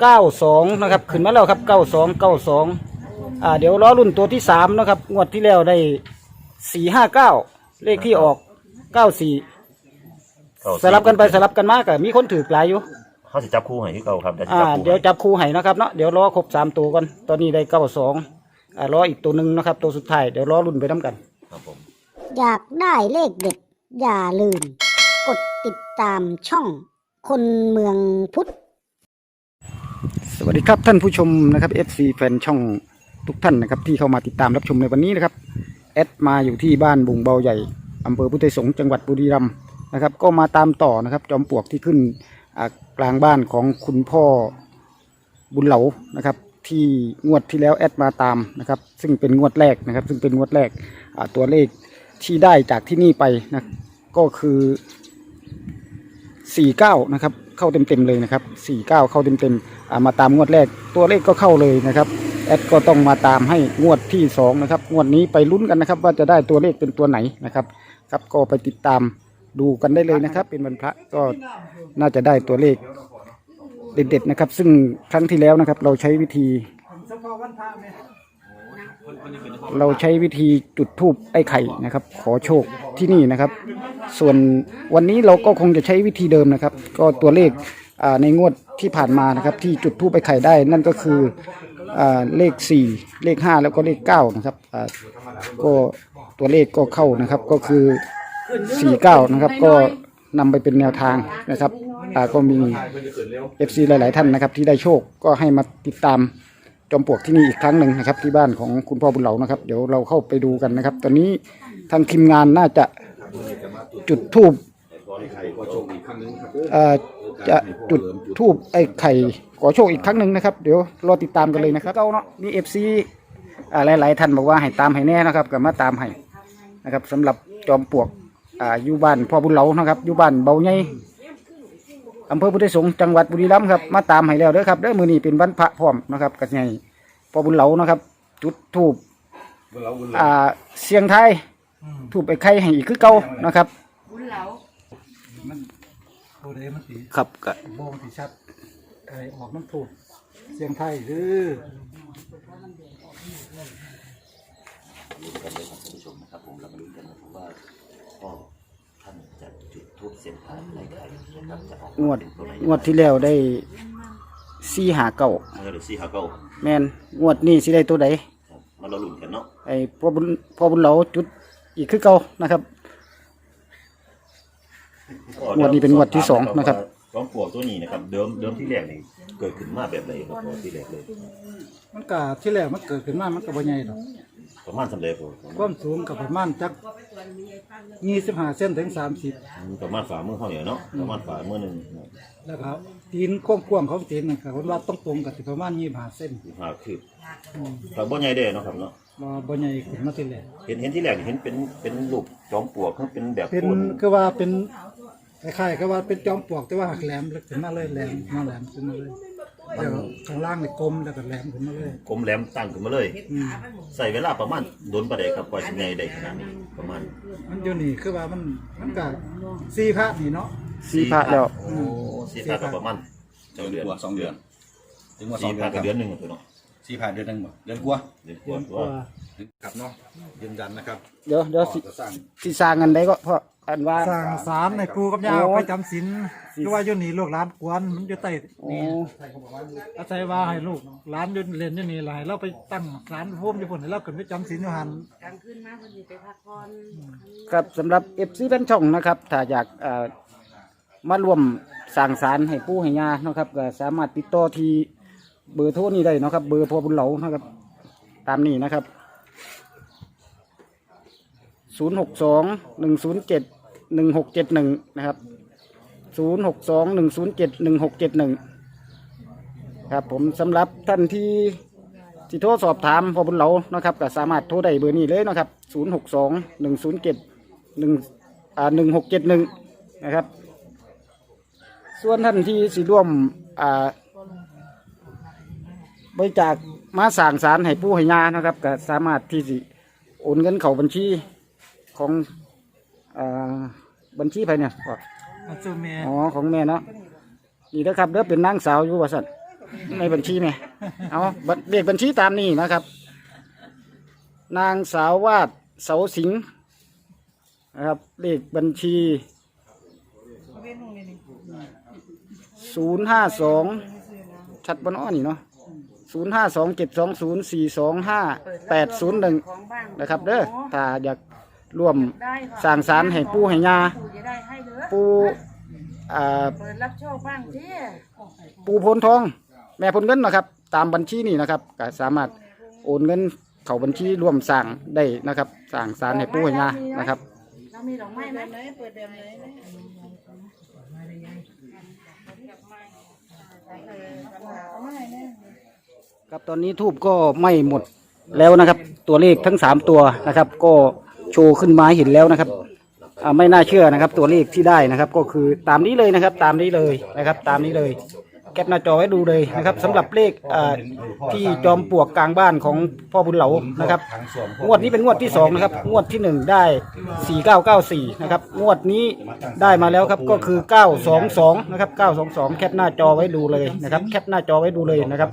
เก้าสองนะครับ ขึ้นมาแล้วครับเก้าสองเก้าสองอ่าเดี๋ยวล้อรุ่นตัวที่สามนะครับ งวดที่แล้วได้สี่ห้าเก้าเลขที่ออกเก้าสี่เก้าสลับกันไปสลับกันมาก็มีคนถือหลายอยู่เขาจะจับคู่ให้ที่เก่าครับแต่จะอ่าจับคู่เดี๋ยวจับคู่ให้นะครับเนาะเดี๋ยวรอครบสามตัวก่อนตอนนี้ได้เก้าสองอ่ารออีกตัวหนึ่งนะครับ ตัวสุดท้ายเดี๋ยวรอรุ่นไปน้ำกัน ครับผมอยากได้เลขเด็ดอย่าลืม กดติดตามช่องคนเมืองพุทธ สวัสดีครับท่านผู้ชมนะครับ FC แฟนช่องทุกท่านนะครับที่เข้ามาติดตามรับชมในวันนี้นะครับแอดมาอยู่ที่บ้านบุงเบาใหญ่อำเภอพุทธสงฆ์จังหวัดบุรีรัมย์นะครับ ก็มาตามต่อนะครับ จอมปลวกที่ขึ้นกลางบ้านของคุณพ่อบุญเหลานะครับ ที่งวดที่แล้วแอดมาตามนะครับ ซึ่งเป็นงวดแรกนะครับ ซึ่งเป็นงวดแรกตัวเลขที่ได้จากที่นี่ไปนะก็คือสี่เก้านะครับ เข้าเต็มๆเลยนะครับสี่เก้าเข้าเต็มๆมาตามงวดแรกตัวเลขก็เข้าเลยนะครับแอดก็ต้องมาตามให้งวดที่สองนะครับงวดนี้ไปลุ้นกันนะครับ ว่าจะได้ตัวเลขเป็นตัวไหนนะครับครับก็ไปติดตามดูกันได้เลยนะครับ เป็นวันพระก็น่าจะได้ตัวเลขเด็ดๆนะครับ ซึ่งครั้งที่แล้วนะครับ เราใช้วิธี เราใช้วิธีจุดธูปไอ้ไข่นะครับ ขอโชคที่นี่นะครับ ส่วนวันนี้เราก็คงจะใช้วิธีเดิมนะครับ ก็ตัวเลขในงวดที่ผ่านมานะครับ ที่จุดธูปไอ้ไข่ได้ นั่นก็คือเลขสี่เลขห้าแล้วก็เลขเก้านะครับก็ตัวเลขก็เข้านะครับก็คือสี่เก้านะครับ ก็นำไปเป็นแนวทางนะครับก็มี FC หลาย ๆ ท่านนะครับ ที่ได้โชคก็ให้มาติดตาม จอมปลวกที่นี่อีกครั้งหนึ่งนะครับ ที่บ้านของคุณพ่อบุญเหลานะครับ เดี๋ยวเราเข้าไปดูกันนะครับ ตอนนี้ทางทีมงานน่าจะจุดทูบเอ่อจะจุดทูบไอ้ไข่ขอโชคอีกครั้งหนึ่งนะครับ เดี๋ยวรอติดตามกันเลยนะครับเก้าเนาะมีเอฟซีหลายๆท่านบอกว่าให้ตามให้แน่นะครับก็มาตามให้นะครับสำหรับจอมปลวกอ่าอยู่บ้านพ่อบุญเหลานะครับอยู่บ้านเบาใหญ่ อำเภอพุทธสงฆ์จังหวัดบุรีรัมย์ครับมาตามให้แล้วเด้อครับเด้อมือนี้เป็นวันพระพร้อมนะครับก็ให้พ่อบุญเหลานะครับ จุดทูบอ่าเสียงไทายทูบไอ้ไข่ให้อีกคือเก่านะครับโบเดมันสีครับก็โบมันสีชัดไอออกน้ำถูกเสียงไทยหรือลุ้นกันเลยครับท่านผู้ชมนะครับผมเรามาลุ้นกันนะครับว่าพ่อท่านจะจุด ทูบเสียงทายในไข่นะครับจะออกงวด เป็นตัวไหนงวดที่แล้วได้สี่หาเก่าเออเดี๋ยวสี่ห้าเก้าแมนงวดนี้สิได้ตัวใดครับมาเราลุ้นกันเนาะไอ้พ่อบุญพ่อบุญเหลาจุดอีกคือเก่านะครับ งวดนี้เป็นงวดที่สองนะครับจอมปลวกตัวนี้นะครับเดิมเดิมที่แรกนี่เกิดขึ้นมาแบบไหนครับพ่อที่แรกเลยมันกะที่แรกมันเกิดขึ้นมามันกับใหญ่ดอกประมาณสำเร็จผมความสูงกับประมาณจัก ยี่สิบห้าเซนถึงสามสิบประมาณฝ่ามือเขาเนี่ยเนาะประมาณฝ่ามือหนึ่งแล้วครับตีนกว้างๆของตีนนะครับคนว่าต้องตรงกับที่ประมาณยี่สิบห้าเซนสิบห้าคือกับบ่ใหญ่เด้เนาะครับเนาะมาบ่ใหญ่ขึ้นมาที่แรกเห็นเห็นที่แรกนี่เห็นเป็นเป็นรูปจอมปลวกเขาเป็นแบบเป็นโคนคือว่าเป็นคล้ายๆก็ว่าเป็นจอมปลวกแต่ว่าหักแหลมขึ้นมาเลยแหลมมาแหลมขึ้นมาเลย เดี๋ยวข้างล่างนี่กลมแล้วก็แหลมขึ้นมาเลย กลมแหลมตั้งขึ้นมาเลย อืม ใส่เวลาประมาณโดนประเดครับกว่าสิใหญ่ได้ขนาดนี้ประมาณมันอยู่นี่คือว่ามันมันก็สี่พระนี่เนาะ สี่พระแล้ว โอ้สี่พระก็ประมาณสองเดือนกว่าสองเดือน ถึงว่าสอสี่งพเดือระนคก็รับเดือนหนึ่งตัวเนาะสี่ผ่านเดือนหนึ่งบ่เดือนกว่าเดือนกเดือว่านกตัวว่า ครับเนาะยืนยันนะครับเดี๋ยวเดี๋ยวสิจะสร้าง สิสร้างกันได้ก็เพราะอันว่า สร้างศาลในปูกับยาโอ้ไปจำศีลคือว่าอยู่นี่ลูกหลานกวนมันอยู่ใต้โอ้อาศัยว่าให้ลูกหลานอยู่เรียนอยู่นี่หลายเราไปตั้งศาลภูมิอยู่พุ่นให้เราขึ้นไปจำศีลอยู่หัน กลางคืนมาคนนี้ไปพักผ่อนครับสำหรับเอฟซีแฟนช่องนะครับ ถ้าอยากเอ่อมาร่วมสร้างสารให้ปู่ให้ย่านะครับก็สามารถติดต่อที่เบอร์โทรนี้ได้เนาะครับ เบอร์พ่อบุญเหลานะครับ ตามนี้นะครับ ศูนย์หกสองหนึ่งศูนย์เจ็ดหนึ่งหกเจ็ดหนึ่งนะครับศูนย์หกสองหนึ่งศูนย์เจ็ดหนึ่งหกเจ็ดหนึ่งครับผมสำหรับท่านที่ที่โทรสอบถามพอบุญเหลานะครับก็สามารถโทรได้เบอร์นี้เลยนะครับศูนย์หกสองหนึ่งศูนย์เจ็ดหนึ่งอ่าหนึ่งหกเจ็ดหนึ่งนะครับ ส่วนท่านที่สิร่วมอ่าบริจาคมาสั่งสารให้ผู้ให้ยานะครับก็สามารถที่สิโอนเงินเข้าบัญชี ของอาบัญชีไปเนี่ยอาจูเมียอ๋อของแม่เนาะนี่นะครับเด้อเป็นนางสาวอยู่ว่าสั่นในบัญชีไหมเอาบัญเลขบัญชีตามนี้นะครับ นางสาววาดเสาสิงห์นะครับเลขบัญชีศูนย์ห้าสองชัดบนอ้อนี่เนาะศูนย์ห้าสองเจ็ดสองศูนย์สี่สองห้าแปดศูนย์หนึ่งของบ้านนะครับเด้อถ้าอยาก ร่วมได้ค่ะสร้างสารให้ปู่ให้ยาปู่จะได้ให้เหลือปูอ่าเปิดรับโชคบ้างที่ปูพลทอง แม่พลเงินนะครับ ตามบัญชีนี่นะครับก็สามารถโอนเงินเข้าบัญชีร่วมสร้างได้นะครับสร้างสารให้ปู่ให้ยานะครับ เรามีดอกไม้ไหมเปิดแบบไหนครับตอนนี้ทูบก็ไหม่หมดแล้วนะครับ ตัวเลขทั้งสามตัวนะครับ ก็ โชว์ขึ้นมาให้เห็นแล้วนะครับอ่าไม่น่าเชื่อนะครับ ตัวเลขที่ได้นะครับ ก็คือตามนี้เลยนะครับ ตามนี้เลยนะครับ ตามนี้เลย แคปหน้าจอไว้ดูเลยนะครับสำหรับเลขอ่าที่จอมปลวกกลางบ้านของพ่อบุญเหลานะครับ งวดนี้เป็นงวดที่สองนะครับ งวดที่หนึ่งได้สี่เก้าเก้าสี่นะครับ งวดนี้ได้มาแล้วครับก็คือเก้าสองสองนะครับเก้าสองสองแคปหน้าจอไว้ดูเลยนะครับ แคปหน้าจอไว้ดูเลยนะครับ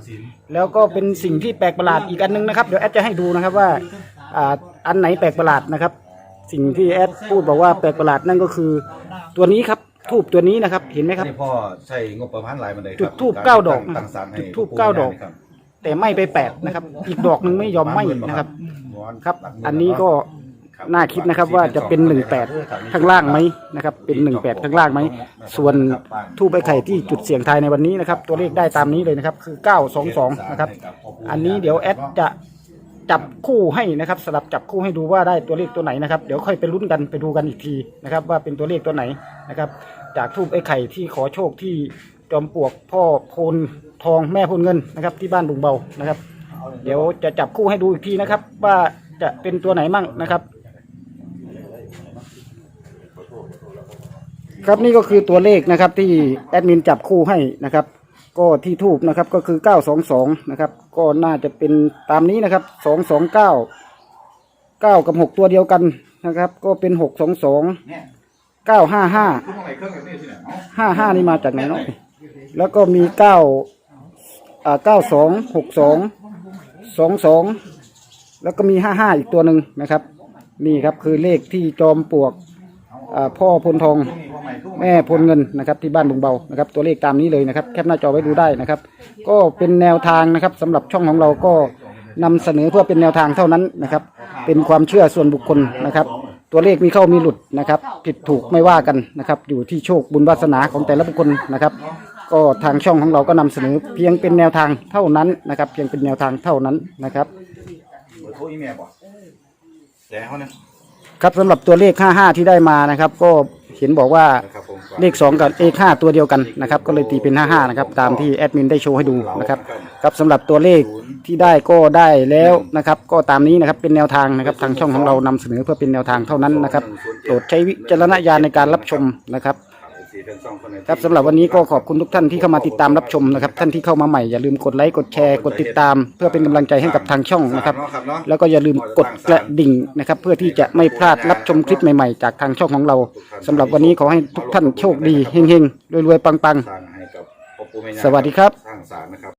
แล้วก็เป็นสิ่งที่แปลกประหลาดอีกอันหนึงนะครับ เดี๋ยวแอดจะให้ดูนะครับว่า อ่าอันไหนแปลกประหลาดนะครับ สิ่งที่แอดพูดบอกว่าแปลกประหลาดนั่นก็คือ ตัวนี้ครับทูบตัวนี้นะครับ เห็นไหมครับ นี่พ่อใช้งบประมาณหลายมันเลยครับจุดธูปเก้าดอกตั้งศาลให้จุดธูปเก้าดอก ครับแต่ไหม่ไปแปดนะครับ อีกดอกหนึ่งไม่ยอมไหม้นะครับ ครับหลักหมื่อันนี้ก็ครับน่าคิดนะครับว่าจะเป็นหนึ่งแปดข้างล่างไหมนะครับ เป็นหนึ่งแปดข้างล่างไหม ส่วนทูบไอ้ไข่ที่จุดเสียงทายในวันนี้นะครับ ตัวเลขได้ตามนี้เลยนะครับ คือเก้าสองสองนะครับ อันนี้เดี๋ยวแอดจะ จับคู่ให้นะครับ สลับจับคู่ให้ดูว่าได้ตัวเลขตัวไหนนะครับเดี๋ยวค่อยไปลุ้นกันไปดูกันอีกทีนะครับ ว่าเป็นตัวเลขตัวไหนนะครับ จากทูบไอ้ไข่ที่ขอโชคที่จอมปลวกพ่อโพนทองแม่โพนเงินนะครับ ที่บ้านบุงเบานะครับ เดี๋ยวจะจับคู่ให้ดูอีกทีนะครับ ว่าจะเป็นตัวไหนมั่งนะครับครับนี่ก็คือตัวเลขนะครับที่แอดมินจับคู่ให้นะครับ ก็ที่ทูบนะครับก็คือ 922 นะครับ ก็น่าจะเป็นตามนี้นะครับ 229 9 กับ 6 ตัวเดียวกันนะครับ ก็เป็น 622 955 คุณทำไมเครื่องแบบนี้ที่ไหนเอ้า55 นี่มาจากไหนเนาะแล้วก็มี 9 อ่า 92 62 22 แล้วก็มี 55 อีกตัวหนึ่งนะครับ นี่ครับคือเลขที่จอมปลวกอ่าพ่อพลทอง แม่พลเงินนะครับที่บ้านบุงเบานะครับตัวเลขตามนี้เลยนะครับแคปหน้าจอไว้ดูได้นะครับ ก็เป็นแนวทางนะครับสำหรับช่องของเราก็นำเสนอเพื่อเป็นแนวทางเท่านั้นนะครับ เป็นความเชื่อส่วนบุคคลนะครับ ตัวเลขมีเข้ามีหลุดนะครับ ผิดถูกไม่ว่ากันนะครับ อยู่ที่โชคบุญวาสนาของแต่ละบุคคลนะครับ ก็ทางช่องของเราก็นำเสนอเพียงเป็นแนวทางเท่านั้นนะครับ เพียงเป็นแนวทางเท่านั้นนะครับ เบอร์โทรอีเมลบ่แต่เขาเนี่ย ครับสำหรับตัวเลข 55 ที่ได้มานะครับ ก็ เห็นบอกว่านะครับผมเลข 2 กับเลข5ตัวเดียวกันนะครับ ก็เลยตีเป็น 55 นะครับ ตามที่แอดมินได้โชว์ให้ดูนะครับครับสำหรับตัวเลขที่ได้ก็ได้แล้วนะครับ ก็ตามนี้นะครับเป็นแนวทางนะครับทางช่องของเรานำเสนอเพื่อเป็นแนวทางเท่านั้นนะครับโปรดใช้วิจารณญาณในการรับชมนะครับ ครับสำหรับวันนี้ก็ขอบคุณทุกท่านที่เข้ามาติดตามรับชมนะครับ ท่านที่เข้ามาใหม่อย่าลืมกดไลค์กดแชร์กดติดตาม เพื่อเป็นกำลังใจให้กับทางช่องนะครับ แล้วก็อย่าลืมกดกระดิ่งนะครับ เพื่อที่จะไม่พลาดรับชมคลิปใหม่ๆ จากทางช่องของเราสำหรับวันนี้ขอให้ทุกท่านโชคดีเฮงๆรวยๆปังสร้างให้กับพ่อปู่แม่ย่าสวัสดีครับ สร้างศาลนะครับ